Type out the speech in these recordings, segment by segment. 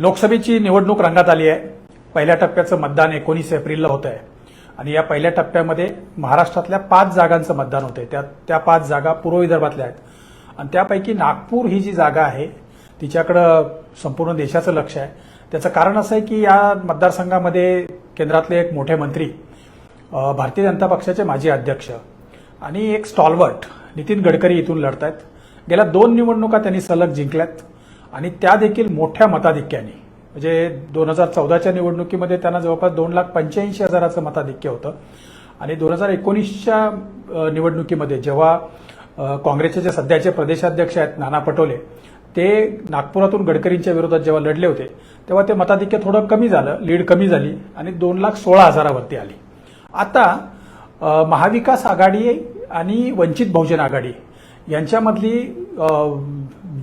लोकसभेची निवडणूक रंगात आली आहे. पहिल्या टप्प्याचं मतदान एकोणीस एप्रिलला होत आहे. आणि या पहिल्या टप्प्यामध्ये महाराष्ट्रातल्या पाच जागांचं मतदान होतंय. त्या त्या पाच जागा पूर्व विदर्भातल्या आहेत. आणि त्यापैकी नागपूर ही जी जागा आहे तिच्याकडं संपूर्ण देशाचं लक्ष आहे. त्याचं कारण असं आहे की या मतदारसंघामध्ये केंद्रातले एक मोठे मंत्री भारतीय जनता पक्षाचे माजी अध्यक्ष आणि एक स्टॉलवर्ट नितीन गडकरी इथून लढत आहेत गेल्या दोन निवडणुका त्यांनी सलग जिंकल्यात. आणि त्या देखील मोठ्या मताधिक्याने. म्हणजे दोन हजार चौदाच्या निवडणुकीमध्ये त्यांना जवळपास दोन लाख पंच्याऐंशी हजाराचं मताधिक्य होतं. आणि दोन हजार एकोणीसच्या निवडणुकीमध्ये जेव्हा काँग्रेसचे जे सध्याचे प्रदेशाध्यक्ष आहेत नाना पटोले ते नागपुरातून गडकरींच्या विरोधात जेव्हा लढले होते तेव्हा ते मताधिक्य थोडं कमी झालं लीड कमी झाली आणि दोन लाख सोळा हजारावरती आली. आता महाविकास आघाडी आणि वंचित बहुजन आघाडी यांच्यामधली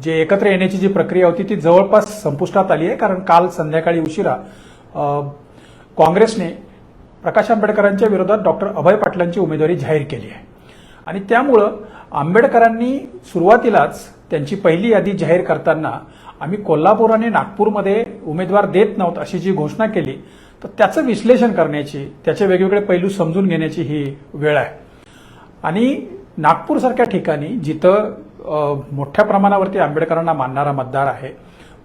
जे एकत्र येण्याची जी प्रक्रिया होती ती जवळपास संपुष्टात आली आहे कारण काल संध्याकाळी उशिरा काँग्रेसने प्रकाश आंबेडकरांच्या विरोधात डॉक्टर अभय पाटलांची उमेदवारी जाहीर केली आहे. आणि त्यामुळं आंबेडकरांनी सुरुवातीलाच त्यांची पहिली यादी जाहीर करताना आम्ही कोल्हापूर आणि नागपूरमध्ये उमेदवार देत नव्हत अशी जी घोषणा केली तर त्याचं विश्लेषण करण्याची त्याचे वेगवेगळे पैलू समजून घेण्याची ही वेळ आहे. आणि नागपूरसारख्या ठिकाणी जिथं मोठ्या प्रमाणावरती आंबेडकरांना मानणारा मतदार आहे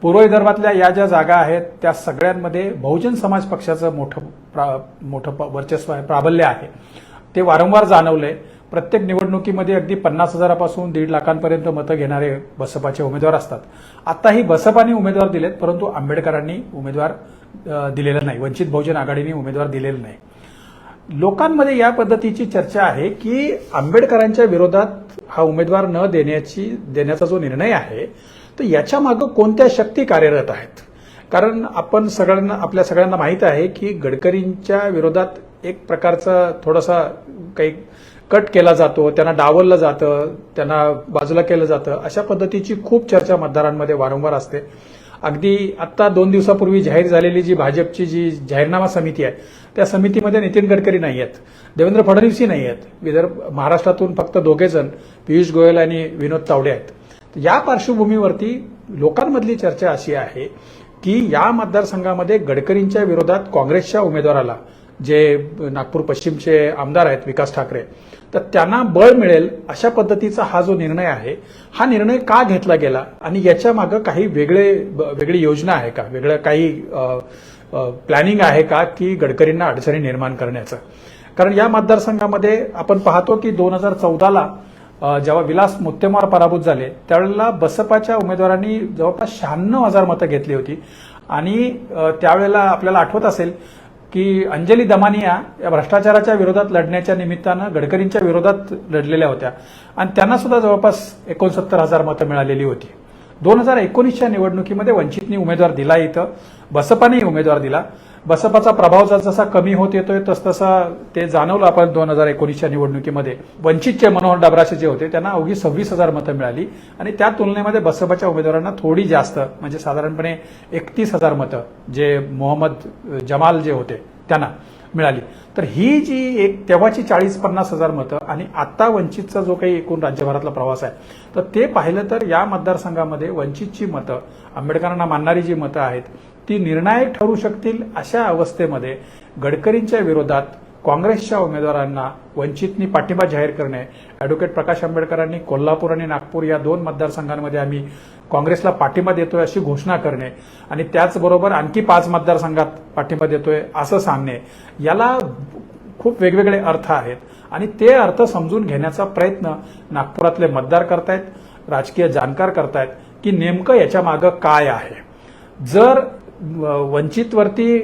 पूर्व विदर्भातल्या या ज्या जागा आहेत त्या सगळ्यांमध्ये बहुजन समाज पक्षाचं मोठं प्रा- मोठं प- वर्चस्व आहे प्राबल्य आहे. ते वारंवार जाणवलंय प्रत्येक निवडणुकीमध्ये अगदी पन्नास हजारापासून दीड लाखांपर्यंत मतं घेणारे बसपाचे उमेदवार असतात. आताही बसपाने उमेदवार दिलेत परंतु आंबेडकरांनी उमेदवार दिलेला नाही. वंचित बहुजन आघाडीने उमेदवार दिलेला नाही. लोकांमध्ये या पद्धतीची चर्चा आहे की आंबेडकरांच्या विरोधात हा उमेदवार न देण्याची देण्याचा जो निर्णय आहे तर याच्या मागं कोणत्या शक्ती कार्यरत आहेत? कारण आपण सगळ्यांना आपल्या सगळ्यांना माहीत आहे की गडकरींच्या विरोधात एक प्रकारचा थोडासा काही कट केला जातो त्यांना डावललं जातं त्यांना बाजूला केलं जातं. अशा पद्धतीची खूप चर्चा मतदारांमध्ये वारंवार असते. अगदी आत्ता दोन दिवसापूर्वी जाहीर झालेली जी भाजपची जी जाहीरनामा समिती आहे त्या समितीमध्ये नितीन गडकरी नाही आहेत देवेंद्र फडणवीसही नाही आहेत विदर्भ महाराष्ट्रातून फक्त दोघे जण पियुष गोयल आणि विनोद तावडे आहेत. या पार्श्वभूमीवरती लोकांमधली चर्चा अशी आहे की या मतदारसंघामध्ये गडकरींच्या विरोधात काँग्रेसच्या उमेदवाराला जे नागपूर पश्चिमचे आमदार आहेत विकास ठाकरे तर त्यांना बळ मिळेल अशा पद्धतीचा हा जो निर्णय आहे हा निर्णय का घेतला गेला? आणि याच्या मागं काही वेगळे वेगळी योजना आहे का? वेगळं काही प्लॅनिंग आहे का की गडकरींना अडचणी निर्माण करण्याचं? कारण या मतदारसंघामध्ये आपण पाहतो की दोन हजार चौदाला जेव्हा विलास मुत्तेमार पराभूत झाले त्यावेळेला बसपाच्या उमेदवारांनी जवळपास शहाण्णव हजार मतं घेतली होती. आणि त्यावेळेला आपल्याला आठवत असेल की अंजली दमानिया या भ्रष्टाचाराच्या विरोधात लढण्याच्या निमित्तानं गडकरींच्या विरोधात लढलेल्या होत्या. आणि त्यांना सुद्धा जवळपास एकोणसत्तर हजार मतं मिळालेली होती. दोन हजार एकोणीसच्या निवडणुकीमध्ये वंचितनी उमेदवार दिला इथं बसपानेही उमेदवार दिला. बसपाचा प्रभाव जसा कमी होत येतोय तसतसा ते जाणवलं आपण दोन हजार एकोणीसच्या निवडणुकीमध्ये. वंचितचे मनोहर डबराचे जे होते त्यांना अवघी सव्वीस हजार मतं मिळाली आणि त्या तुलनेमध्ये बसपाच्या उमेदवारांना थोडी जास्त म्हणजे साधारणपणे एकतीस हजार मतं जे मोहम्मद जमाल जे होते त्यांना मिळाली. तर ही जी एक तेव्हाची चाळीस पन्नास हजार मतं आणि आता वंचितचा जो काही एकूण राज्यभरातला प्रवास आहे तर ते पाहिलं तर या मतदारसंघामध्ये वंचितची मतं आंबेडकरांना मानणारी जी मतं आहेत ती निर्णायक ठरू शकतील अशा अवस्थेमध्ये गडकरींच्या विरोधात काँग्रेसच्या उमेदवारांना वंचितनी पाठिंबा जाहीर करणे अॅडव्होकेट प्रकाश आंबेडकरांनी कोल्हापूर आणि नागपूर या दोन मतदारसंघांमध्ये आम्ही काँग्रेसला पाठिंबा देतोय अशी घोषणा करणे आणि त्याचबरोबर आणखी पाच मतदारसंघात पाठिंबा देतोय असं सांगणे याला खूप वेगवेगळे अर्थ आहेत आणि ते अर्थ समजून घेण्याचा प्रयत्न नागपुरातले मतदार करतायत राजकीय जाणकार करतायत की नेमकं याच्या मागं काय आहे. जर वंचितवरती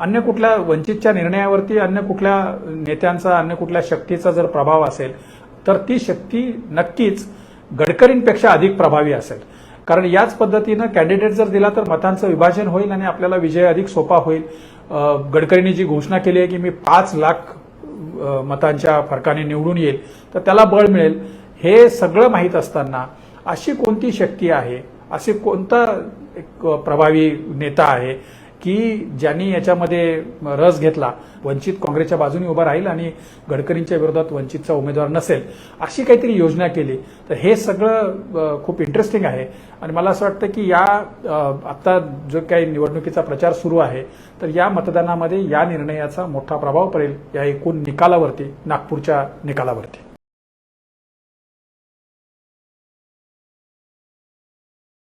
अन्य कुठल्या वंचितच्या निर्णयावरती अन्य कुठल्या नेत्यांचा अन्य कुठल्या शक्तीचा जर प्रभाव असेल तर ती शक्ती नक्कीच गडकरींपेक्षा अधिक प्रभावी असेल. कारण याच पद्धतीनं कॅन्डिडेट जर दिला तर मतांचं विभाजन होईल आणि आपल्याला विजय अधिक सोपा होईल. गडकरींनी जी घोषणा केली आहे की मी पाच लाख मतांच्या फरकाने निवडून येईल तर त्याला बळ मिळेल. हे सगळं माहीत असताना अशी कोणती शक्ती आहे? असे कोणता एक प्रभावी नेता आहे की ज्यांनी याच्यामध्ये रस घेतला. वंचित काँग्रेसच्या बाजूने उभा राहील आणि गडकरींच्या विरोधात वंचितचा उमेदवार नसेल अशी काहीतरी योजना केली. तर हे सगळं खूप इंटरेस्टिंग आहे. आणि मला असं वाटतं की या आत्ता आता जो काही निवडणुकीचा प्रचार सुरू आहे तर या मतदानामध्ये या निर्णयाचा मोठा प्रभाव पडेल या एकूण निकालावरती नागपूरच्या निकालावरती.